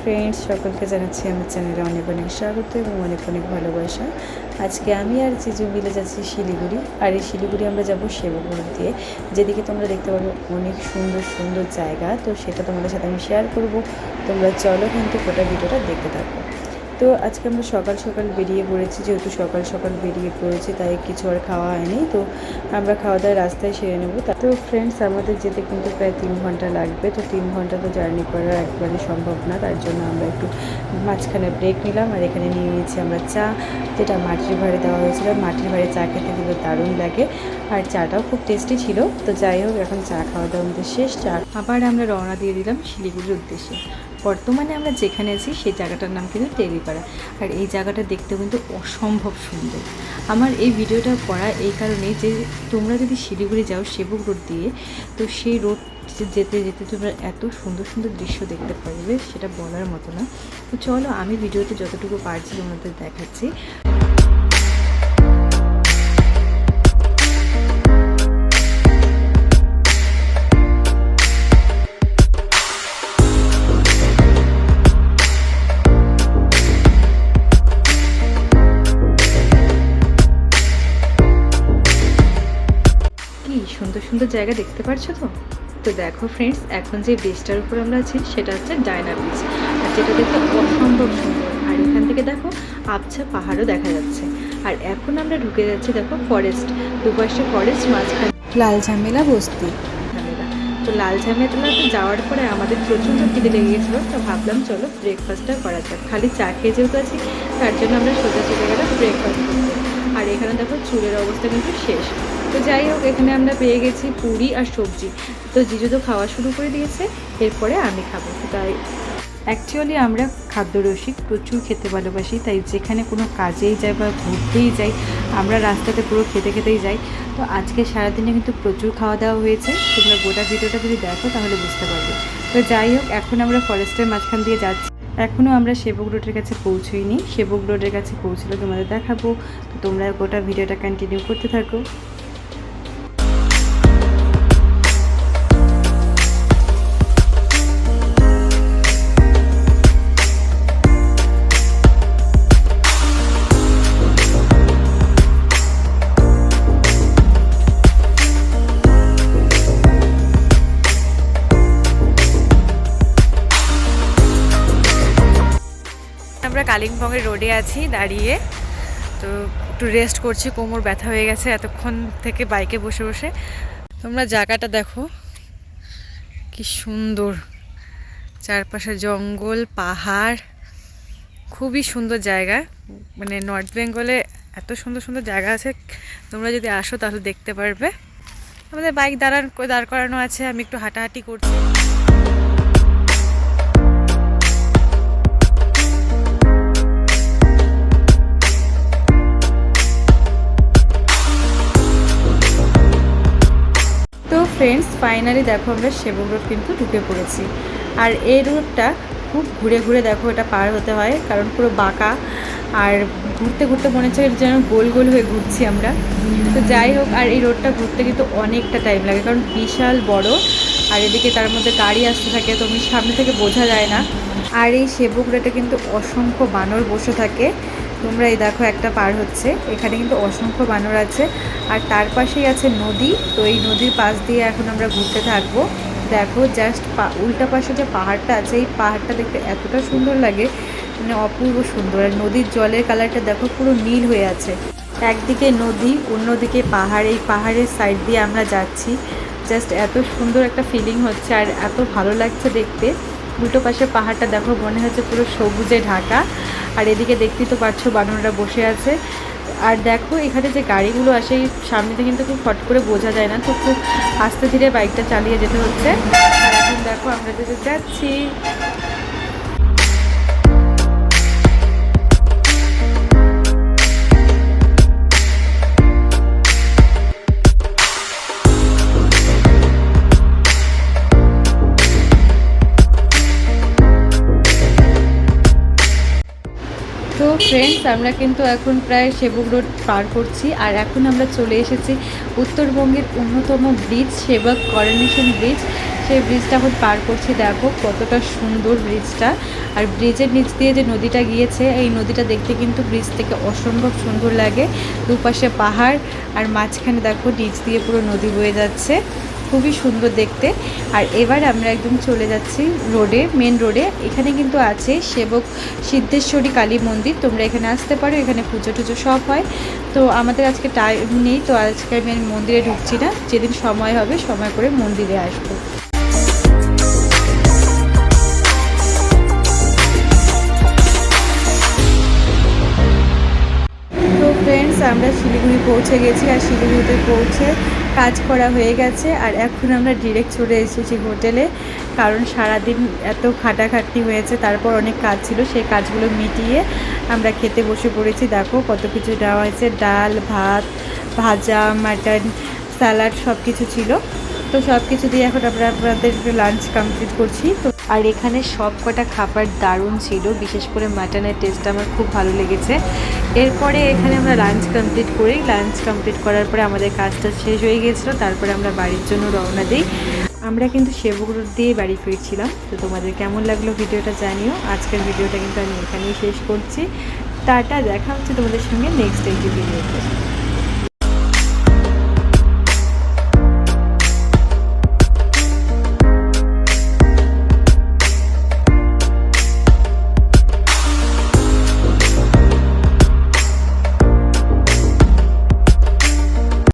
Friends সকলকে জানাচ্ছি আমার চ্যানেলে অনেক অনেক স্বাগত এবং অনেক অনেক ভালোবাসা। আজকে আমি আর জিজু মিলে যাচ্ছি শিলিগুড়ি। আর এই শিলিগুড়ি আমরা যাব সেবপুর দিয়ে। যেদিকে তোমরা দেখতে পাবে অনেক সুন্দর সুন্দর জায়গা। তো সেটা তোমাদের সাথে আমি শেয়ার করব। তোমরা চলো কিন্তু গোটা ভিডিওটা দেখতে থাকো। তো আজকে আমরা সকাল সকাল বেরিয়ে পড়েছি, যেহেতু সকাল সকাল বেরিয়ে পড়েছি, তাই কিছু আর খাওয়া হয়নি। তো আমরা খাওয়া দাওয়া রাস্তায় সেরে নেব। তা- ফ্রেন্ডস আমাদের যেতে কিন্তু প্রায় তিন ঘণ্টা লাগবে। তো তিন ঘণ্টা তো জার্নি করা একবারে সম্ভব না। তার জন্য আমরা একটু মাঝখানে ব্রেক নিলাম আর এখানে নিয়ে নিয়েছি আমরা চা, যেটা মাটির ভাড়ে দেওয়া হয়েছিল। মাটির ভাড়ে চা খেতে কিন্তু দারুণ লাগে আর চাটাও খুব টেস্টি ছিল। তো যাই হোক, এখন চা খাওয়া দাওয়া আমাদের শেষ। চা আবার আমরা রওনা দিয়ে দিলাম শিলিগুড়ির উদ্দেশ্যে। বর্তমানে আমরা যেখানে আছি, সেই জায়গাটার নাম কিন্তু টেরিপাড়া। আর এই জায়গাটা দেখতেও কিন্তু অসম্ভব সুন্দর। আমার এই ভিডিওটা করা এই কারণেই যে তোমরা যদি শিলিগুড়ি যাও সেবক রোড দিয়ে, তো সেই রোড যেতে যেতে তোমরা এত সুন্দর সুন্দর দৃশ্য দেখতে পারবে, সেটা বলার মতো না। তো চলো আমি ভিডিওতে যতটুকু পারছি তোমাদের দেখাচ্ছি। সুন্দর জায়গা দেখতে পারছ তো? তো দেখো ফ্রেন্ডস এখন যে বিচটার উপর আমরা আছি সেটা হচ্ছে ডায়না বিচ আর যেটা দেখতে অসম্ভব সুন্দর। আর এখান থেকে দেখো আবছা পাহাড়ও দেখা যাচ্ছে। আর এখন আমরা ঢুকে যাচ্ছি দেখো ফরেস্ট দুপাশে ফরেস্ট মাঝখানে লাল ঝামেলা বস্তি। ঝামেলা। তো লাল ঝামেলাতে যাওয়ার পরে আমাদের প্রচণ্ড খিদে লেগে গেছিল তো ভাবলাম চলো ব্রেকফাস্টটা করা যাক। খালি চা খেয়ে যেহেতু আছি তার জন্য আমরা সোজা চলে গেলাম ব্রেকফাস্ট করতে। আর এখানে দেখো চুলের অবস্থা কিন্তু শেষ। তো যাই হোক, এখানে আমরা পেয়ে গেছি পুরি আর সবজি। তো জিজু তো খাওয়া শুরু করে দিয়েছে, এরপরে আমি খাব। তাই অ্যাকচুয়ালি আমরা খাদ্যরসিক প্রচুর খেতে ভালোবাসি, তাই যেখানে কোনো কাজেই যাই বা ঘুরতেই যাই, আমরা রাস্তাতে পুরো খেতে খেতেই যাই। তো আজকে সারাদিনে কিন্তু প্রচুর খাওয়া দাওয়া হয়েছে, তোমরা গোটা ভিডিওটা যদি দেখো তাহলে বুঝতে পারবে। তো যাই হোক, এখন আমরা ফরেস্টের মাঝখান দিয়ে যাচ্ছি। এখনও আমরা সেবক রোডের কাছে পৌঁছইনি, সেবক রোডের কাছে পৌঁছলে তোমাদের দেখাবো। তো তোমরা গোটা ভিডিওটা কন্টিনিউ করতে থাকো। আমরা কালিম্পংয়ের রোডে আছি দাঁড়িয়ে। তো একটু রেস্ট করছি, কোমর ব্যথা হয়ে গেছে এতক্ষণ থেকে বাইকে বসে বসে। তোমরা জায়গাটা দেখো, কি সুন্দর। চারপাশে জঙ্গল, পাহাড়, খুবই সুন্দর জায়গা। মানে নর্থ বেঙ্গলে এত সুন্দর সুন্দর জায়গা আছে, তোমরা যদি আসো তাহলে দেখতে পারবে। আমাদের বাইক দাঁড়ান, দাঁড় করানো আছে, আমি একটু হাঁটাহাঁটি করছি। ফ্রেন্ডস ফাইনালি দেখো আমরা সেবক রোড কিন্তু ঢুকে পড়েছি। আর এই রোডটা খুব ঘুরে ঘুরে দেখো এটা পার হতে হয়, কারণ পুরো বাঁকা। আর ঘুরতে ঘুরতে মনে হচ্ছে যেন গোল গোল হয়ে ঘুরছি আমরা। তো যাই হোক, আর এই রোডটা ঘুরতে কিন্তু অনেকটা টাইম লাগে, কারণ বিশাল বড়। আর এদিকে তার মধ্যে গাড়ি আসতে থাকে, তো সামনে থেকে বোঝা যায় না। আর এই সেবক রোডে কিন্তু অসংখ্য বানর বসে থাকে। তোমরা এই দেখো একটা পার হচ্ছে। এখানে কিন্তু অসংখ্য বানর আছে। আর তার পাশেই আছে নদী। তো এই নদীর পাশ দিয়ে এখন আমরা ঘুরতে থাকব। দেখো জাস্ট উল্টা পাশে যে পাহাড়টা আছে, এই পাহাড়টা দেখতে এতটা সুন্দর লাগে। মানে অপূর্ব সুন্দর। আর নদীর জলের কালারটা দেখো, পুরো নীল হয়ে আছে। একদিকে নদী, অন্যদিকে পাহাড়। এই পাহাড়ের সাইড দিয়ে আমরা যাচ্ছি। জাস্ট এত সুন্দর একটা ফিলিং হচ্ছে আর এত ভালো লাগছে দেখতে। উল্টো পাশে পাহাড়টা দেখো, মনে হচ্ছে পুরো সবুজে ঢাকা। আর এদিকে দেখতেই তো পাচ্ছ বানররা বসে আছে। আর দেখো, এখানে যে গাড়িগুলো আসে, এই সামনে থেকে কিন্তু খুব ফট করে বোঝা যায় না, তো খুব আস্তে ধীরে বাইকটা চালিয়ে যেতে হচ্ছে। আর এখন দেখো, আমরা যেতে যাচ্ছি। ফ্রেন্ডস আমরা কিন্তু এখন প্রায় সেবক রোড পার করছি। আর এখন আমরা চলে এসেছি উত্তরবঙ্গের অন্যতম ব্রিজ সেবক করোনেশন ব্রিজ সেই ব্রিজটা এখন পার করছি। দেখো কতটা সুন্দর ব্রিজটা আর ব্রিজের নিচ দিয়ে যে নদীটা গিয়েছে, এই নদীটা দেখতে কিন্তু ব্রিজ থেকে অসম্ভব সুন্দর লাগে। দুপাশে পাহাড়, আর মাঝখানে দেখো নিচ দিয়ে পুরো নদী বয়ে যাচ্ছে। খুবই সুন্দর দেখতে। আর এবার আমরা একদম চলে যাচ্ছি রোডে মেন রোডে। এখানে কিন্তু আছে সেবক সিদ্ধেশ্বরী কালী মন্দির। তোমরা এখানে আসতে পারো, এখানে পুজো টুজো সব হয়। তো আমাদের আজকে টাইম নেই, তো আজকে আমি মন্দিরে ঢুকছি না। যেদিন সময় হবে, সময় করে মন্দিরে আসব। আমরা শিলিগুড়ি পৌঁছে গেছি, আর শিলিগুড়িতে পৌঁছে কাজ করা হয়ে গেছে আর এখন আমরা ডিরেক্ট চলে এসেছি হোটেলে, কারণ সারাদিন এত খাটাখাটনি হয়েছে, তারপর অনেক কাজ ছিল, সেই কাজগুলো মিটিয়ে আমরা খেতে বসে পড়েছি। দেখো কত কিছু দেওয়া হয়েছে, ডাল, ভাত, ভাজা, মাটন, স্যালাড সব কিছু ছিল। তো সব কিছু দিয়ে এখন আমরা আপনাদের লাঞ্চ কমপ্লিট করছি। তো আর এখানে সব কটা খাবার দারুণ ছিল, বিশেষ করে মাটনের টেস্ট আমার খুব ভালো লেগেছে। এরপরে এখানে আমরা লাঞ্চ কমপ্লিট করি। লাঞ্চ কমপ্লিট করার পরে আমাদের কাজটা শেষ হয়ে গেছিল তারপরে আমরা বাড়ির জন্য রওনা দিই। আমরা কিন্তু রোড দিয়ে বাড়ি ফিরছিলাম, তো তোমাদের কেমন লাগল ভিডিওটা জানিও। আজকের ভিডিওটা কিন্তু আমি এখানেই শেষ করছি। টাটা, দেখা হচ্ছে তোমাদের সঙ্গে নেক্সট একটি ভিডিওতে